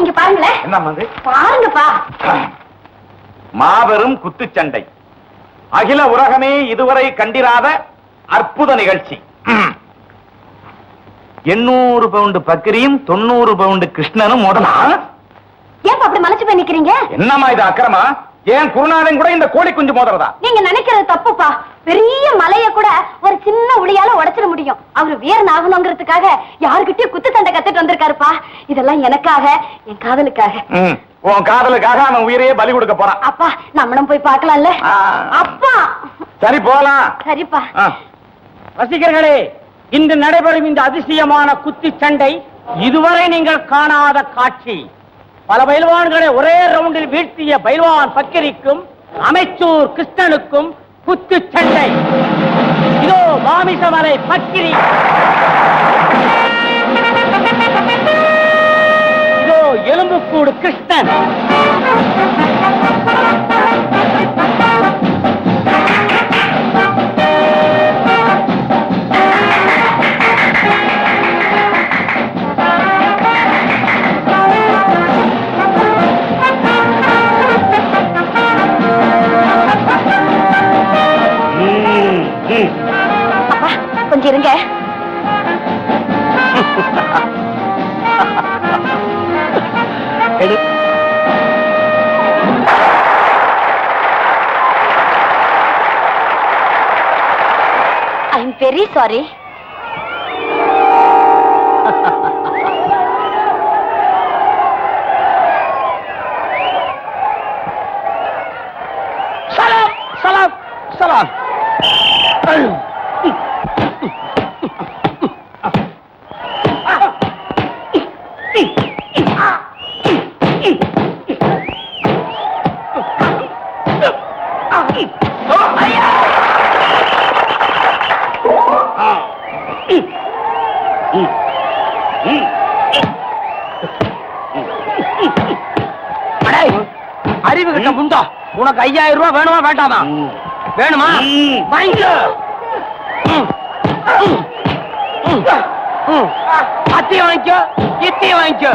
இங்க பாருங்களேன் என்ன அது பாருங்கப்பா. மாபெரும் குத்துச்சண்டை. அகில உலகமே இதுவரை கண்டிராத அற்புத நிகழ்ச்சி. எண்ணூறு பவுண்டு பக்கிரியும் தொண்ணூறு பவுண்டு கிருஷ்ணனும் மோதலாம் ஏன் அப்படி மலைச்சு போய் நிக்கிறீங்க? என்னம்மா இது அக்கிரமா? ஏன் குருநாதன் கூட இந்த கோழி குஞ்சு மோதுறதா? நீங்க நினைக்கிறது தப்புப்பா. பெரிய மலைய கூட ஒரு சின்ன உளியால உடைச்சிட முடியும். அவரு வீரன் ஆகணுங்கிறதுக்காக யாருகிட்டயும் குத்து சண்டை கத்துட்டு வந்திருக்காருப்பா. இதெல்லாம் எனக்காக என் காதலுக்காக. உன் காதலுக்காக அவன் உயிரையே பலி கொடுக்க போறான். அப்பா நம்மளும் போய் பார்க்கலாம்ல. அப்பா! சரி போலாம். சரிப்பா. ரசிகர்களே இன்று நடைபெறும் இந்த அதிசயமான குத்தி சண்டை இதுவரை நீங்கள் காணாத காட்சி. பல பயில்வான்களை ஒரே ரவுண்டில் வீழ்த்திய பயில்வான் பக்கிரிக்கும் அமைச்சூர் கிருஷ்ணனுக்கும் குத்து சண்டை. இதோ மாமிசமலை பக்கிரி. இதோ எலும்புக்கூடு கிருஷ்ணன். ஐ வெரி சாரி சலாம் சலாம். சலாம் அறிவு கிட்ட முண்டா உனக்கு ஐயாயிரம் ரூபாய் வேணுமா வேண்டாமா? வேணுமா? வாங்கிக்க. அத்தையும் வாங்கிக்கோ இத்தையும் வாங்கிக்கோ.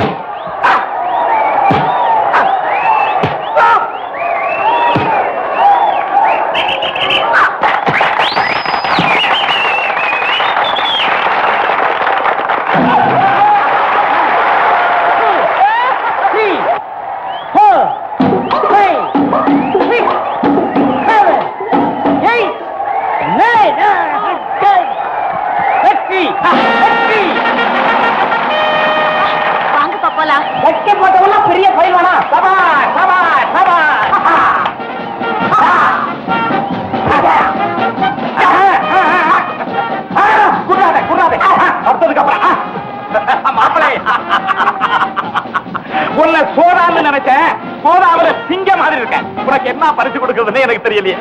என்ன பரிசு கொடுக்கறதுன்னு எனக்கு தெரியலையே.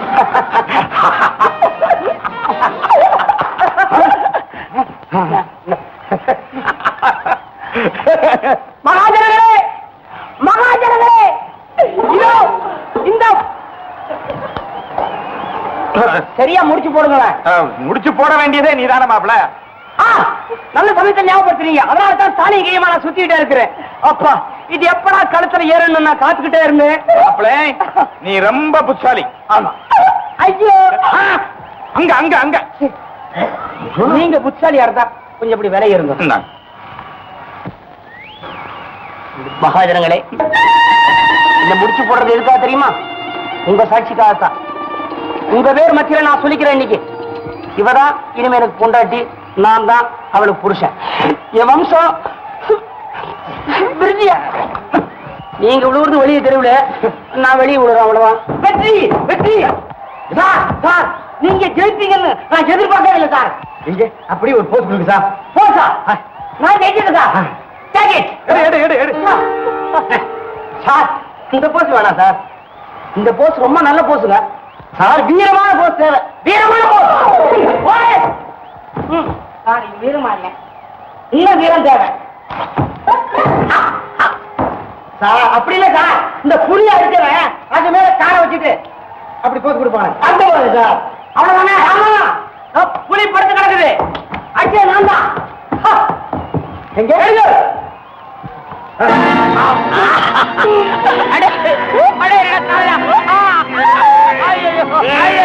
மகாஜனங்களே மகாஜனங்களே இதோ இந்த சரியா முடிச்சு போடுங்களேன். முடிச்சு போட வேண்டியதே நீதான மாப்பிள. நல்ல சமயத்தை ஞாபகப்படுத்துறீங்க. அதனால தான் தாலி கையமா நான் சுத்திட்டே இருக்கிறேன். அப்பா இது எப்படா கழுத்துல ஏறணும் நான் காத்துக்கிட்டே இருந்தேன்? மாப்பிள நீ ரொம்ப புத்தாலி. ஆமா. ஐயோ! அங்க அங்க அங்க. நீங்க புத்தாலியா இருந்தா கொஞ்சம் இப்படி விலை இருங்க. மகாஜனங்களே இந்த முடிச்சு போடுறது எதுக்கா தெரியுமா? உங்க சாட்சிக்காகத்தான். உங்க பேர் மத்தியில நான் சொல்லிக்கிறேன் இன்னைக்கு. இவதான் இனிமே எனக்கு பொண்டாட்டி நான் தான் அவளுக்கு புருஷன். என் வம்சம் விருதியா நீங்க விழுவுறது வெளியே தெருவுல நான் வெளியே விழுறேன் அவ்வளவுதான். வெற்றி வெற்றி. சார் சார் நீங்க ஜெயிப்பீங்கன்னு நான் எதிர்பார்க்கவே இல்லை சார். இங்க அப்படியே ஒரு போஸ்ட் கொடுங்க சார். போசா நான் ஜெயிச்சிட்டேன் சார். எடு எடு எடு சார் இந்த போஸ் வேணாம் சார். இந்த போஸ் ரொம்ப நல்ல போஸுங்க சார் வீரமான போஸ் தேவை. வீரமான போஸ் சார் வீரமா இல்ல இன்னும் வீரம் தேவை. சார் அப்படி இல்ல சார். இந்த புளி அடிக்கிறேன் அது மேல கார வச்சுட்டு அப்படி போட்டு கொடுப்பாங்க அந்த மாதிரி சார். அவ்வளவுதானே? ஆமா. புலி படுத்து கிடக்குது. அடிச்சே நான் தான். எங்க? எழுது அட, அட, என்னடா ஐயோ.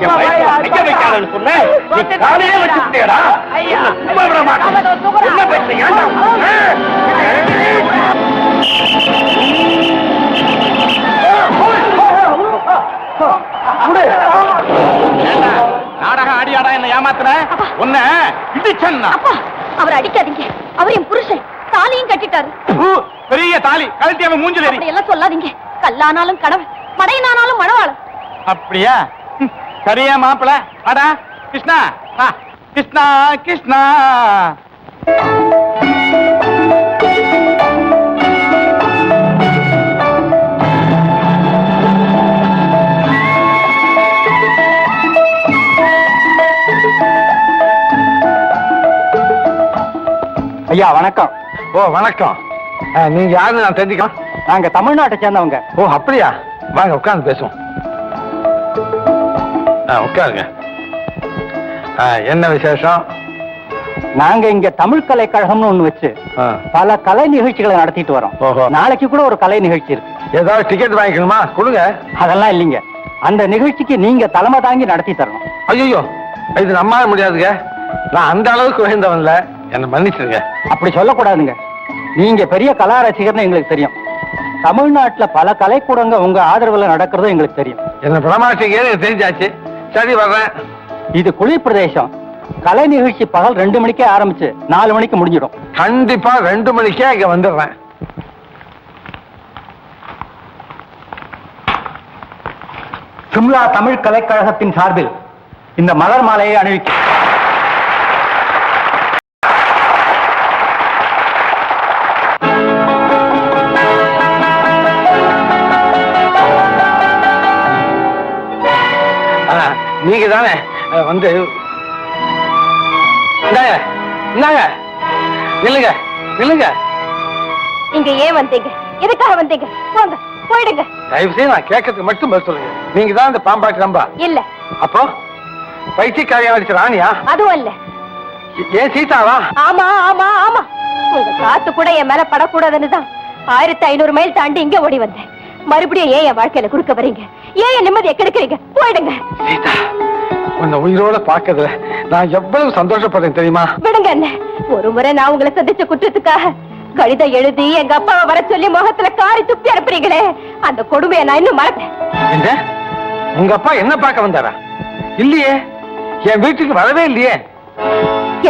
நிக்க வைக்காதன்னு. நீ. சும்மா விட மாட்டேன். என்ன பேசுறீங்க? ஏண்டா, நாடகம் ஆடியாடா என்ன ஏமாத்துற? உன்ன இடிச்சன்னா? அவர் அடிக்காதீங்க. அவர் என் புருஷன். தாலியும் கட்டிட்டாரு. பெரிய தாலி. கழட்டி அவன் மூஞ்சில எல்லாம் சொல்லாதீங்க. கல்லானாலும் கணவன் மடையனானாலும் மணவாளம் அப்படியா? சரியா மாப்பிள? அடா கிருஷ்ணா. ஆ, கிருஷ்ணா கிருஷ்ணா. ஐயா வணக்கம். ஓ வணக்கம். நீங்க யாருன்னு நான் தெரிஞ்சுக்கலாம். நாங்க தமிழ்நாட்டை சேர்ந்தவங்க. ஓ அப்படியா? வாங்க உட்கார்ந்து பேசுவோம். ஆ, உட்காருங்க. ஆ, என்ன விசேஷம்? நாங்க இங்க தமிழ் கலை கழகம்னு ஒண்ணு வச்சு பல கலை நிகழ்ச்சிகளை நடத்திட்டு வரோம். நாளைக்கு கூட ஒரு கலை நிகழ்ச்சி இருக்கு. ஏதாவது டிக்கெட் வாங்கிக்கணுமா? கொடுங்க. அதெல்லாம் இல்லைங்க. அந்த நிகழ்ச்சிக்கு நீங்க தலைமை தாங்கி நடத்தி தரணும். ஐயோ இது நம்மால முடியாதுங்க. நான் அந்த அளவுக்கு உயர்ந்தவன்ல. என்னை மன்னிச்சிருங்க. அப்படி சொல்லக்கூடாதுங்க. நீங்க பெரிய கலா ரசிகர்னு எங்களுக்கு தெரியும். தமிழ்நாட்டுல பல கலைக்கூடங்க உங்க ஆதரவுல நடக்கிறதும் எங்களுக்கு தெரியும். என்ன எனக்கு தெரிஞ்சாச்சு. சரி வர்றேன். இது குளிர் பிரதேசம் கலை நிகழ்ச்சி பகல் ரெண்டு மணிக்கே ஆரம்பிச்சு நாலு மணிக்கு முடிஞ்சிடும். கண்டிப்பா ரெண்டு மணிக்கே இங்க வந்துடுறேன். சிம்லா தமிழ் கலைக்கழகத்தின் சார்பில் இந்த மலர் மாலையை அணிவிக்க நீங்க தானே வந்து. இந்தாங்க இந்தாங்க. நில்லுங்க நில்லுங்க. இங்க ஏன் வந்தீங்க? எதுக்காக வந்தீங்க? போங்க போயிடுங்க. தயவு செய்து நான் கேட்கறதுக்கு மட்டும் பதில் சொல்லுங்க. நீங்க தான் இந்த பாம்பாட்டி நம்பா இல்ல. அப்போ பைத்தியக்காரியா நடிச்ச ராணியா? அதுவும் இல்ல. ஏன் சீதாவா? ஆமா ஆமா ஆமா. உங்க காத்து கூட என் மேல படக்கூடாதுன்னு தான் ஆயிரத்தி ஐநூறு மைல் தாண்டி இங்க ஓடி வந்தேன். மறுபடியும் ஏன் என் வாழ்க்கையில குறுக்க வரீங்க ஏன் என் நிம்மதியை கெடுக்கிறீங்க? போயிடுங்க. சீதா உன்னை உயிரோட பார்க்கறதுல நான் எவ்வளவு சந்தோஷப்படுறேன் தெரியுமா? விடுங்க என்ன ஒரு முறை நான் உங்களை சந்திச்ச குற்றத்துக்காக கடிதம் எழுதி எங்க அப்பாவை வர சொல்லி முகத்துல காரி துப்பி அனுப்புறீங்களே அந்த கொடுமையை நான் இன்னும் மறப்பேன். என்ன? உங்க அப்பா என்ன பார்க்க வந்தாரா? இல்லையே. என் வீட்டுக்கு வரவே இல்லையே.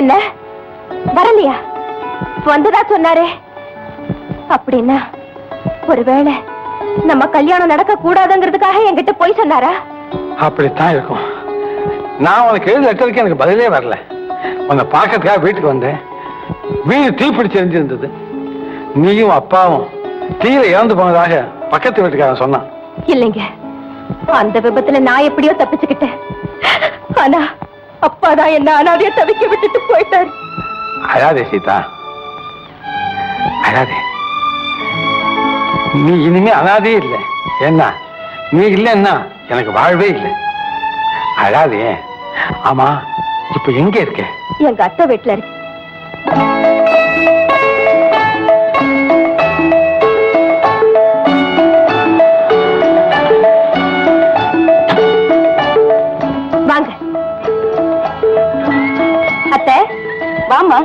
என்ன? வரலையா? வந்ததா சொன்னாரே? அப்படின்னா ஒருவேளை நம்ம கல்யாணம் நடக்க கூடாதுங்கிறதுக்காக என்கிட்ட போய் சொன்னாரா? அப்படித்தான் இருக்கும். நான் உனக்கு எழுதி லெட்டருக்கு எனக்கு பதிலே வரல. உன்னை பார்க்கறதுக்காக வீட்டுக்கு வந்தேன். வீடு தீப்பிடிச்சு எரிஞ்சிருந்தது. நீயும் அப்பாவும் தீர இறந்து போனதாக பக்கத்து வீட்டுக்காரன் சொன்னான். இல்லைங்க. அந்த விபத்துல நான் எப்படியோ தப்பிச்சுக்கிட்டேன். ஆனா அப்பாதான் என்ன அனாதைய தவிக்க விட்டுட்டு போயிட்டாரு. அழாதே சீதா. அழாதே. நீ இனிமே அழாதே இல்லை. என்ன நீ இல்லைன்னா எனக்கு வாழ்வே இல்லை. அழாதே. ஆமா இப்ப எங்க இருக்க? எங்க அத்தை வீட்டுல இருக்கு. வாங்க. அத்தை வாமா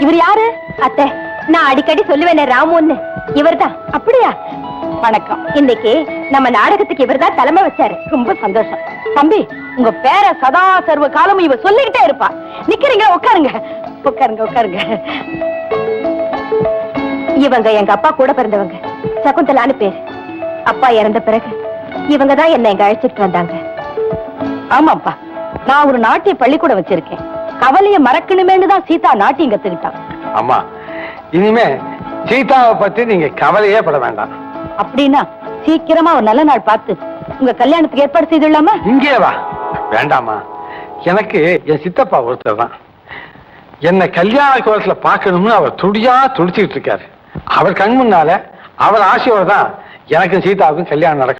இவர் யாரு? அத்தை நான் அடிக்கடி சொல்லுவேனே ராமுன்னு. இவர்தான் அப்படியா? வணக்கம். இன்னைக்கு நம்ம நாடகத்துக்கு இவர்தான் தலைமை வச்சாரு. ரொம்ப சந்தோஷம். தம்பி உங்க பேர சதா சர்வ காலமும் இவ சொல்லிக்கிட்டே இருப்பா. நிக்கிறீங்க உட்காருங்க. உட்காருங்க உட்காருங்க. இவங்க எங்க அப்பா கூட பிறந்தவங்க. சகுந்தலான்னு பேர். அப்பா இறந்த பிறகு இவங்க தான் என்ன எங்க அழைச்சிட்டு வந்தாங்க. ஆமாப்பா. நான் ஒரு நாட்டிய பள்ளிக்கூடம் வச்சிருக்கேன். கவலையை மறக்கணுமேனு தான் சீதா நாட்டியம் கத்துக்கிட்டான் ஆமா. இனிமே சீதாவை பத்தி நீங்க கவலையே பட வேண்டாம். அப்படின்னா சீக்கிரமா ஒரு நல்ல நாள் பார்த்து உங்க கல்யாணத்துக்கு ஏற்பாடு செய்துள்ளாமா இங்கே வா. வேண்டாமா எனக்கு என் சித்தப்பா ஒருத்தர் தான். என்னை கல்யாண கோலத்துல பார்க்கணும்னு அவர் துடியா துடிச்சுக்கிட்டு இருக்காரு. அவர் கண் முன்னால அவர் ஆசையோட தான் எனக்கும் சீதாவுக்கும் கல்யாணம் நடக்கும்